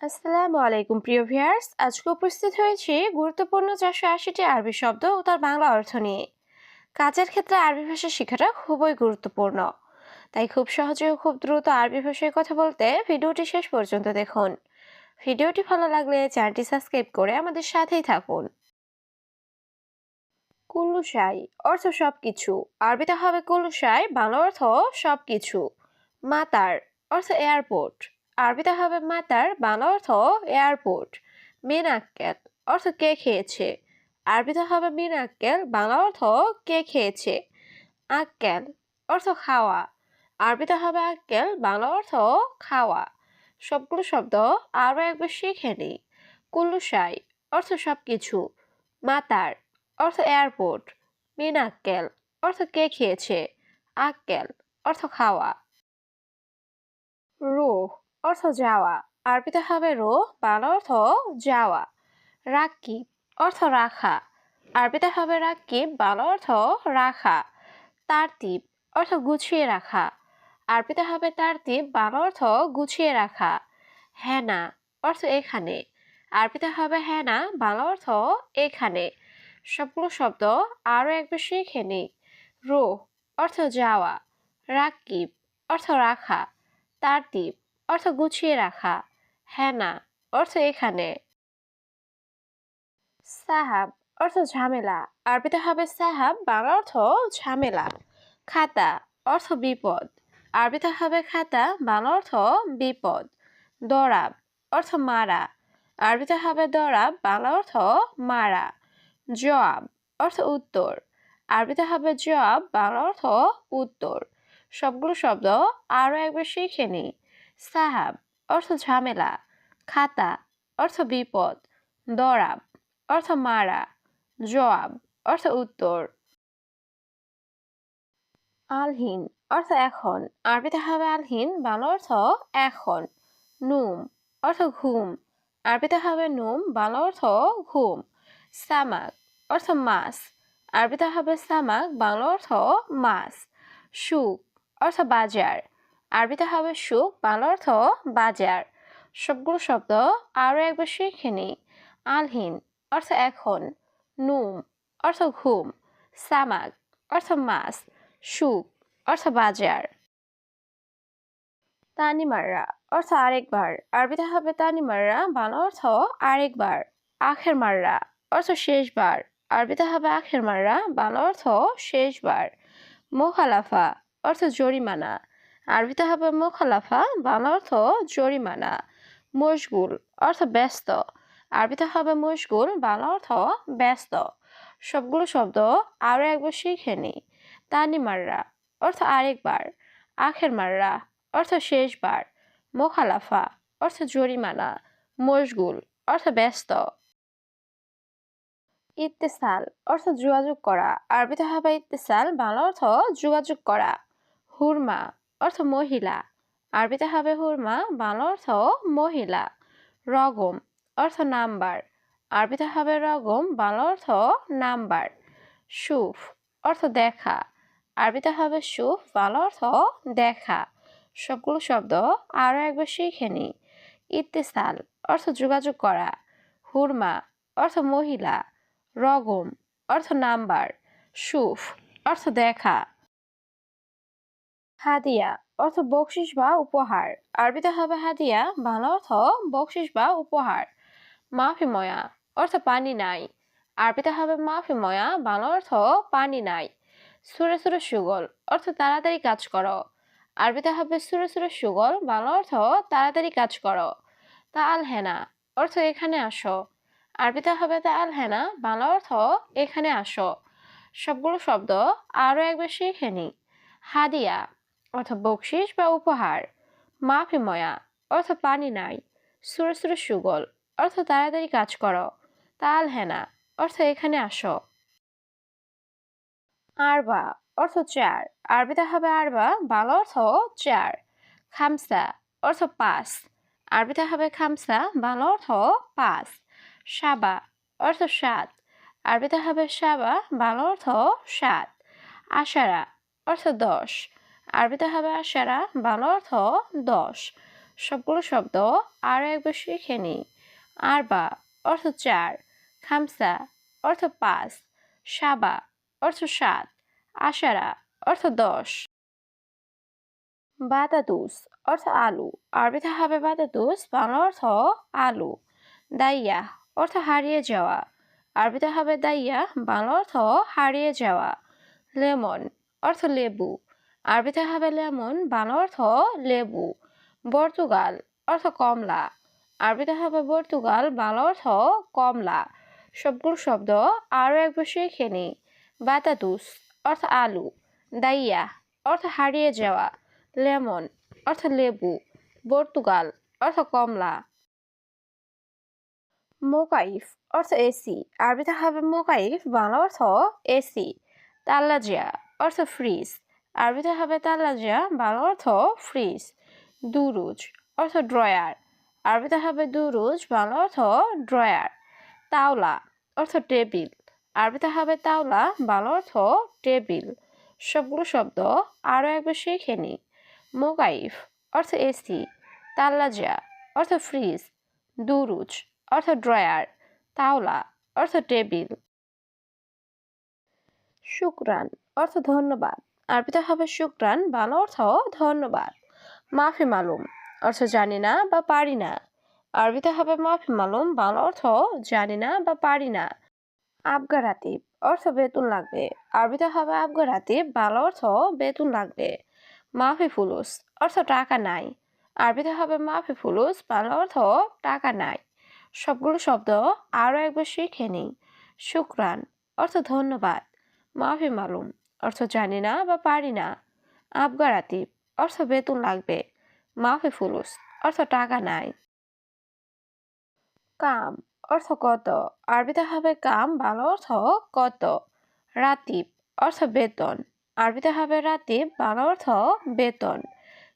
আসসালামু আলাইকুম, প্রিয় ভিয়ার্স আজকে উপস্থিত হয়েছি গুরুত্বপূর্ণ চারশো আশিটি আরবি শব্দ ও তার বাংলা অর্থ নিয়ে। কাজের ক্ষেত্রে আরবি ভাষা শেখাটা খুবই গুরুত্বপূর্ণ। তাই খুব সহজে ও খুব দ্রুত আরবি ভাষায় কথা বলতে ভিডিওটি শেষ পর্যন্ত দেখুন। ভিডিওটি ভালো লাগলে চ্যানেলটি সাবস্ক্রাইব করে আমাদের সাথেই থাকুন। কুল্লুশাই অর্থ সব কিছু আরবিতে হবে কুল্লুশাই বাংলা অর্থ সব কিছু মাতার অর্থ এয়ারপোর্ট। আরবিতে হবে মাতার, বাংলা অর্থ এয়ারপোর্ট মিন আক্কেল অর্থ কে খেয়েছে। আরবিতে হবে মিন আক্কেল বাংলা অর্থ কে খেয়েছে। আক্কেল অর্থ খাওয়া। আরবিতে হবে আক্কেল, বাংলা অর্থ খাওয়া। সবগুলো শব্দ আরও একবার শিখে নিই। কুল্লুশাই অর্থ সব কিছু মাতার অর্থ এয়ারপোর্ট মিন আক্কেল অর্থ কে খেয়েছে। আক্কেল অর্থ খাওয়া। রুহ অর্থ যাওয়া। আরবিতে হবে রুহ বাংলা অর্থ যাওয়া। রাকিব অর্থ রাখা। আরবিতে হবে রাকিব বাংলা অর্থ রাখা। তারতিব, অর্থ গুছিয়ে রাখা। আরবিতে হবে তারতিব, বাংলা অর্থ গুছিয়ে রাখা। হেনা, অর্থ এখানে। আরবিতে হবে হেনা, বাংলা অর্থ এখানে। সবগুলো শব্দ আরও একবার শিখে নিই। রুহ অর্থ যাওয়া। রাকিব অর্থ রাখা। তারতিব অর্থ গুছিয়ে রাখা। হেনা অর্থ এখানে। সাহাব, অর্থ ঝামেলা। আরবিতে হবে সাহাব, বাংলা অর্থ ঝামেলা। খাতা, অর্থ বিপদ। আরবিতে হবে খাতা, বাংলা অর্থ বিপদ। দরাব, অর্থ মারা। আরবিতে হবে দরাব, বাংলা অর্থ মারা। জবাব অর্থ উত্তর। আরবিতে হবে জবাব বাংলা অর্থ উত্তর। সবগুলো শব্দ আরও একবার শিখে নিই সাহাব, অর্থ ঝামেলা, খাতা, অর্থ বিপদ, দরাব, অর্থ মারা, জবাব, অর্থ উত্তর। আলহীন, অর্থ এখন। আরবিতে হবে আলহীন, বাংলা অর্থ এখন। নুম, অর্থ ঘুম। আরবিতে হবে নুম, বাংলা অর্থ ঘুম। সামাক অর্থ মাছ। আরবিতে হবে সামাক বাংলা অর্থ মাছ। সুখ, অর্থ বাজার। আরবিতে হবে সুখ, বাংলা অর্থ বাজার। সবগুলো শব্দ আরও একবার শিখে নিই। আলহীন, অর্থ এখন। নুম, অর্থ ঘুম। সামাক অর্থ মাছ। সুখ, অর্থ বাজার। তানিমাররা, অর্থ আরেকবার। আরবিতে হবে তানিমাররা, বাংলা অর্থ আরেকবার। আখের মাররা অর্থ শেষবার। আরবিতে হবে আখের মাররা বাংলা অর্থ শেষবার। মোখালাফা, অর্থ জরিমানা। আরবিতে হবে মোখালাফা, বাংলা অর্থ জরিমানা, মশগুল অর্থ ব্যস্ত। আরবিতে হবে মশগুল, বাংলা অর্থ ব্যস্ত। সবগুলো শব্দ আরও একবার শিখে নিই তানিমাররা অর্থ আরেকবার। আখের মাররা অর্থ শেষবার। মোখালাফা অর্থ জরিমানা। মশগুল অর্থ ব্যস্ত। ইত্তেসাল অর্থ যোগাযোগ করা। আরবিতে হবে ইত্তেসাল, বাংলা অর্থ যোগাযোগ করা। হুরমা অর্থ মহিলা। আরবিতে হবে হুরমা, বাংলা অর্থ মহিলা। রগম, অর্থ নাম্বার। আরবিতে হবে রগম, বাংলা অর্থ নাম্বার। সুফ, অর্থ দেখা। আরবিতে হবে সুফ, বাংলা অর্থ দেখা। সবগুলো শব্দ আরও একবার শিখে নিই ইত্তেসাল, অর্থ যোগাযোগ করা। হুরমা, অর্থ মহিলা। রগম, অর্থ নাম্বার। সুফ, অর্থ দেখা। হাদিয়া অর্থ বকশিস বা উপহার। আরবিতে হবে হাদিয়া, বাংলা অর্থ বকশিস বা উপহার। মাফিময়া অর্থ পানি নাই। আরবিতে হবে মাফিময়া বাংলা অর্থ পানি নাই। সুরে সুরে সুগল অর্থ তাড়াতাড়ি কাজ করো। আরবিতে হবে সুরে সুরে সুগল, বাংলা অর্থ তাড়াতাড়ি কাজ করো। তা আল হেনা অর্থ এখানে আসো। আরবিতে হবে তা আল হেনা, বাংলা অর্থ এখানে আসো। সবগুলো শব্দ আরও একবার শিখে নি হাদিয়া অর্থ বকশিস বা উপহার। মাফিময়া অর্থ পানি নাই। সুর সুর সুগল অর্থ তাড়াতাড়ি কাজ করো। তাল হেনা অর্থ এখানে আসো। আরবা অর্থ চার। আরবিতে হবে আরবা, বাংলা অর্থ চার। খামসা, অর্থ পাঁচ। আরবিতে হবে খামসা, বাংলা অর্থ পাঁচ। সাবা, অর্থ সাত। আরবিতে হবে সাবা, বাংলা অর্থ সাত। আশারা, অর্থ দশ। আরবিতে হবে আশারা বাংলা অর্থ দশ। সবগুলো শব্দ আরও একবার শিখে নিই আরবা, অর্থ চার। খামসা, অর্থ পাঁচ। সাবা, অর্থ সাত। আশারা, অর্থ দশ। বাতাতুস, অর্থ আলু। আরবিতে হবে বাতাতুস বাংলা অর্থ আলু। দাইয়া, অর্থ হারিয়ে যাওয়া। আরবিতে হবে দাইয়া বাংলা অর্থ হারিয়ে যাওয়া। লেমন, অর্থ লেবু। আরবিতে হবে লেমন, বাংলা অর্থ লেবু, পর্তুগাল অর্থ কমলা। আরবিতে হবে পর্তুগাল, বাংলা অর্থ কমলা। সবগুলো শব্দ আরও একবার শিখে নিই বাতাতুস অর্থ আলু, দাইয়া অর্থ হারিয়ে যাওয়া। লেমন অর্থ লেবু, পর্তুগাল অর্থ কমলা। মোকাইফ অর্থ এসি আরবিতে হবে মোকাইফ, বাংলা অর্থ এসি। তাল্লাজিয়া অর্থ ফ্রিজ আরবিতে হবে তাল্লাজিয়া বাংলা অর্থ ফ্রিজ, দুরুজ, অর্থ ড্রয়ার। আরবিতে হবে দুরুজ, বাংলা অর্থ ড্রয়ার। তাওলা, অর্থ টেবিল। আরবিতে হবে তাওলা, বাংলা অর্থ টেবিল। সবগুলো শব্দ আরও একবার শিখে নিই। মোকাইফ, অর্থ এসি। তাল্লাজা অর্থ ফ্রিজ। দুরুজ, অর্থ ড্রয়ার। তাওলা, অর্থ টেবিল। শুক্রান, অর্থ ধন্যবাদ। আরবিতে হবে শুক্রান বাংলা অর্থ ধন্যবাদ। মাফি মালুম, অর্থ জানি না বা পারি না। আরবিতে হবে মাফি মালুম, বাংলা অর্থ জানি না বা পারি না। আবগা রাতিব অর্থ বেতন লাগবে। আরবিতে হবে আবগা রাতিব বাংলা অর্থ বেতন লাগবে। মাফি ফুলুস, অর্থ টাকা নাই। আরবিতে হবে মাফি ফুলুস, বাংলা অর্থ টাকা নাই। সবগুলো শব্দ আরও একবার শিখে নিই। শুক্রান অর্থ ধন্যবাদ। মাফি মালুম অর্থ জানি না বা পারি না। আবগা রাতিব অর্থ বেতন লাগবে। মাফে ফুলুস, অর্থ টাকা নাই। কাম, অর্থ কত? আরবিতে হবে কাম বাংলা অর্থ কত? রাতিব, অর্থ বেতন। আরবিতে হবে রাতিব বাংলা অর্থ বেতন।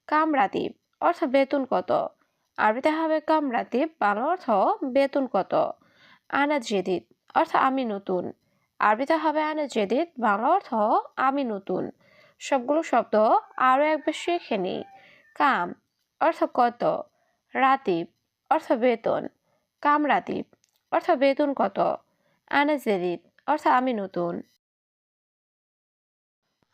কাম রাতিব, অর্থ বেতন কত? আরবিতে হবে কাম রাতিব বাংলা অর্থ বেতন কত? আনা অর্থ আমি নতুন। আরবিতে হবে আনা জেদিদ বাংলা অর্থ আমি নতুন। সবগুলো শব্দ আরও একবার শিখে নিই। কাম, অর্থ কত। রাতিব, অর্থ বেতন। কাম রাতিব, অর্থ বেতন কত। আনা জেদিদ অর্থ আমি নতুন।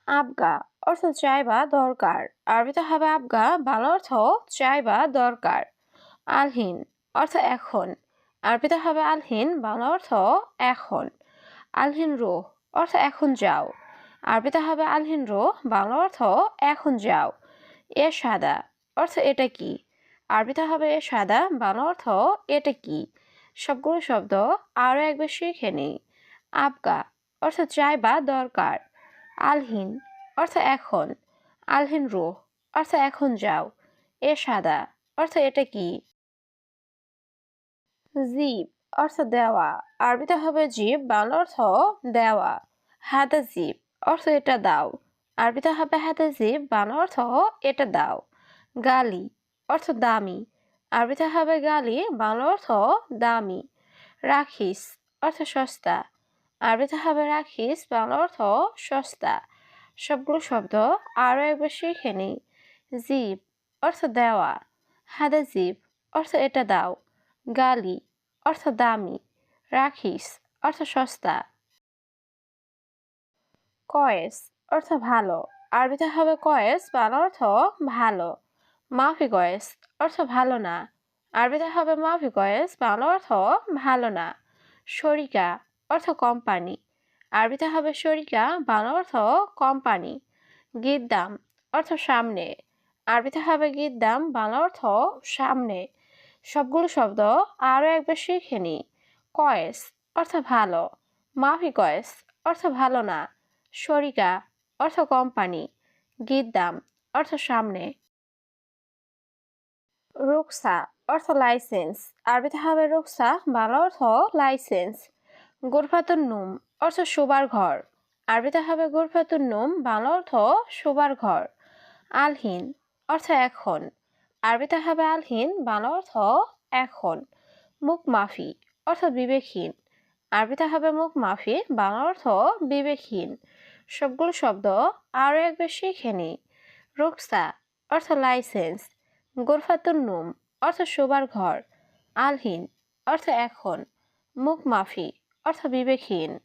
আবগা, অর্থ চাই বা দরকার। আরবিতে হবে আবগা, বাংলা অর্থ চাই বা দরকার। আলহীন, অর্থ এখন। আরবিতে হবে আলহীন, বাংলা অর্থ এখন। আলহীন রোহ অর্থ এখন যাও। আরবিতে হবে আলহিন রোহ বাংলা অর্থ এখন যাও। এ সাদা, অর্থ এটা কি? আরবিতে হবে সাদা, বাংলা অর্থ এটা কি? সবগুলো শব্দ আরও একবার শিখে নিই। আবগা, অর্থ চাই বা দরকার। আলহীন, অর্থ এখন। আলহীন রোহ অর্থ এখন যাও। এ সাদা, অর্থ এটা কি? জীব অর্থ দেওয়া। আরবিতে হবে জীব, বাংলা অর্থ দেওয়া। হাদা জীব, অর্থ এটা দাও। আরবিতে হবে হাদা জীব, বাংলা অর্থ এটা দাও। গালি, অর্থ দামি। আরবিতে হবে গালি, বাংলা অর্থ দামি। রাখিস, অর্থ সস্তা। আরবিতে হবে রাখিস, বাংলা অর্থ সস্তা। সবগুলো শব্দ আরও একবার শিখে নিই। জীব, অর্থ দেওয়া। হাদা জীব, অর্থ এটা দাও। গালি অর্থ দামি, রাখিস, অর্থ সস্তা। কয়েস, অর্থ ভালো। আরবিতে হবে কয়েস, বাংলা অর্থ ভালো। মাফি কয়েস, অর্থ ভালো না। আরবিতে হবে মাফি কয়েস, বাংলা অর্থ ভালো না। শরিকা অর্থ কোম্পানি। আরবিতে হবে শরিকা বাংলা অর্থ কোম্পানি। গিদ্দাম অর্থ সামনে। আরবিতে হবে গিদ্দাম বাংলা অর্থ সামনে। সবগুলো শব্দ আরও একবার শিখে নিই কয়েস অর্থ ভালো, মাফি কয়েস অর্থ ভালো না, শরিকা অর্থ কোম্পানি, গিদ্দাম অর্থ সামনে। রুকসা অর্থ লাইসেন্স, আরবিতে হবে রুকসা, বাংলা অর্থ লাইসেন্স। গোরফাতুন নুম অর্থ শোবার ঘর, আরবিতে হবে গোরফাতুন নুম, বাংলা অর্থ শোবার ঘর। আলহীন অর্থ এখন। আরবিতে হবে আলহীন, বাংলা অর্থ এখন। মুখ মাফি, অর্থ বিবেকহীন। আরবিতে হবে মুখ মাফি, বাংলা অর্থ বিবেকহীন। সবগুলো শব্দ আরও একবার শিখে নিই। রুকসা অর্থ লাইসেন্স। গোরফাতুন নুম, অর্থ শোবার ঘর। আলহীন, অর্থ এখন। মুখ মাফি, অর্থ বিবেকহীন।